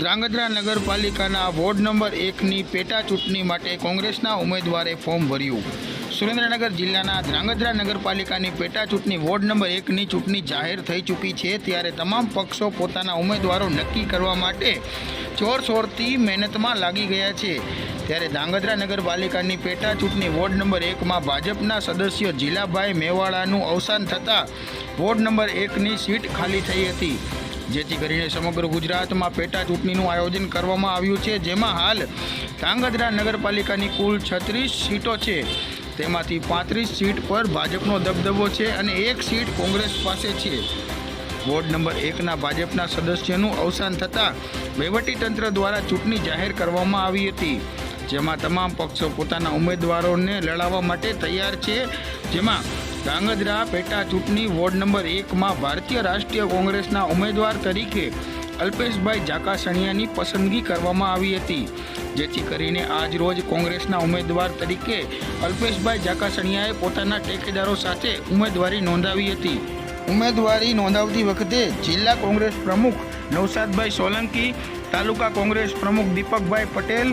ધ્રાંગધ્રા નગરપાલિકાના ward number એકની પેટા ચૂંટણી માટે કોંગ્રેસના ઉમેદવારે ફોર્મ ભર્યું. સુરેન્દ્રનગર જિલ્લાના ધ્રાંગધ્રા નગરપાલિકાની પેટા ચૂંટણી વોર્ડ નંબર એકની ચૂંટણી જાહેર થઈ ચૂકી છે, ત્યારે તમામ પક્ષો પોતાના ઉમેદવારો નક્કી કરવા માટે જોરશોરથી મહેનતમાં લાગી ગયા છે. ત્યારે ધ્રાંગધ્રા નગરપાલિકાની પેટા ચૂંટણી વોર્ડ નંબર એકમાં ભાજપના સદસ્ય જીલાભાઈ મેવાડાનું અવસાન થતાં વોર્ડ નંબર એકની સીટ ખાલી થઈ હતી. જેથી કરીને સમગ્ર ગુજરાતમાં પેટા ચૂંટણીનું આયોજન કરવામાં આવ્યું છે. જેમાં હાલ ધાંગધ્રા નગરપાલિકાની કુલ છત્રીસ સીટો છે. તેમાંથી પાંત્રીસ સીટ પર ભાજપનો દબદબો છે અને એક સીટ કોંગ્રેસ પાસે છે. વોર્ડ નંબર એકના ભાજપના સદસ્યનું અવસાન થતાં વહીવટીતંત્ર દ્વારા ચૂંટણી જાહેર કરવામાં આવી હતી. જેમાં તમામ પક્ષો પોતાના ઉમેદવારોને લડાવવા માટે તૈયાર છે. જેમાં ધ્રાંગધ્રા પેટા ચૂંટણી વોર્ડ નંબર એકમાં ભારતીય રાષ્ટ્રીય કોંગ્રેસના ઉમેદવાર તરીકે અલ્પેશભાઈ જાકાસણિયાની પસંદગી કરવામાં આવી હતી. જેથી કરીને આજ રોજ કોંગ્રેસના ઉમેદવાર તરીકે અલ્પેશભાઈ જાકાસણિયાએ પોતાના ટેકેદારો સાથે ઉમેદવારી નોંધાવી હતી. ઉમેદવારી નોંધાવતી વખતે જિલ્લા કોંગ્રેસ પ્રમુખ નવસાદભાઈ સોલંકી, તાલુકા કોંગ્રેસ પ્રમુખ દીપકભાઈ પટેલ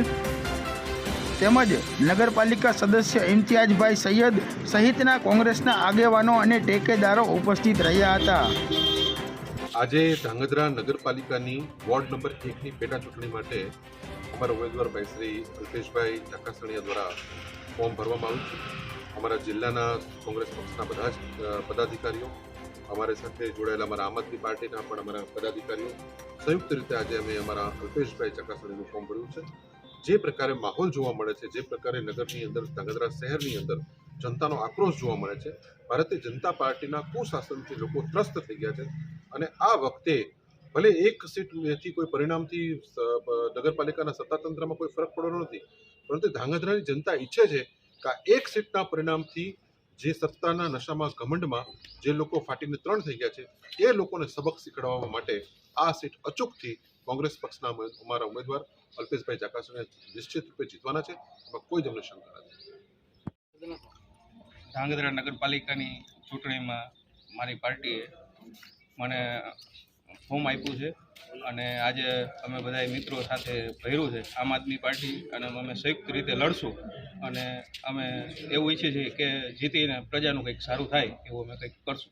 તેમજ નગરપાલિકા સદસ્ય ઇમ્તિયાજભાઈ સૈયદ સહિતના કોંગ્રેસના આગેવાનો અને ટેકેદારો ઉપસ્થિત રહ્યા હતા. આજે ધ્રાંગધ્રા નગરપાલિકાની વોર્ડ નંબર એકની પેટા ચૂંટણી માટે અમારા ઉમેદવાર ભાઈ શ્રી અલ્પેશભાઈ ઢાકાસણિયા દ્વારા ફોર્મ ભરવામાં આવ્યું છે. અમારા જિલ્લાના કોંગ્રેસ પક્ષના બધા જ પદાધિકારીઓ, અમારી સાથે જોડાયેલા અમારા આમ આદમી પાર્ટીના પણ અમારા પદાધિકારીઓ. સંયુક્ત રીતે આજે અમે અમારા અલ્પેશભાઈ ચકાસણીનું ફોર્મ ભર્યું છે. જે પ્રકારે માહોલ જોવા મળે છે, જે પ્રકારે નગરની અંદર ધ્રાંગધ્રા શહેરની અંદર જનતાનો આક્રોશ જોવા મળે છે, ભારતીય જનતા પાર્ટીના કુશાસનથી લોકો ત્રસ્ત થઈ ગયા છે અને આ વખતે ભલે એક સીટથી કોઈ પરિણામથી નગરપાલિકાના સત્તાતંત્રમાં કોઈ ફરક પડવાનો નથી, પરંતુ ધ્રાંગધ્રાની જનતા ઈચ્છે છે કે આ એક સીટના પરિણામથી જે સત્તાના નશામાં, ઘમંડમાં જે લોકો ફાટીને ત્રણ થઈ ગયા છે, એ લોકોને સબક શીખવાડવા માટે આ સીટ અચૂકથી કોંગ્રેસ પક્ષના અમારા ઉમેદવાર અલ્પેશભાઈ ચાકાસને નિશ્ચિત રૂપે જીતવાના છે. એમાં કોઈ જ અમને શંકા નથી. ધ્રાંગધ્રા નગરપાલિકાની ચૂંટણીમાં મારી પાર્ટીએ મને ફોર્મ આપ્યું છે અને આજે અમે બધા મિત્રો સાથે ભર્યું છે. આમ આદમી પાર્ટી અને અમે સંયુક્ત રીતે લડશું અને અમે એવું ઈચ્છીએ છીએ કે જીતીને પ્રજાનું કંઈક સારું થાય એવું અમે કંઈક કરશું.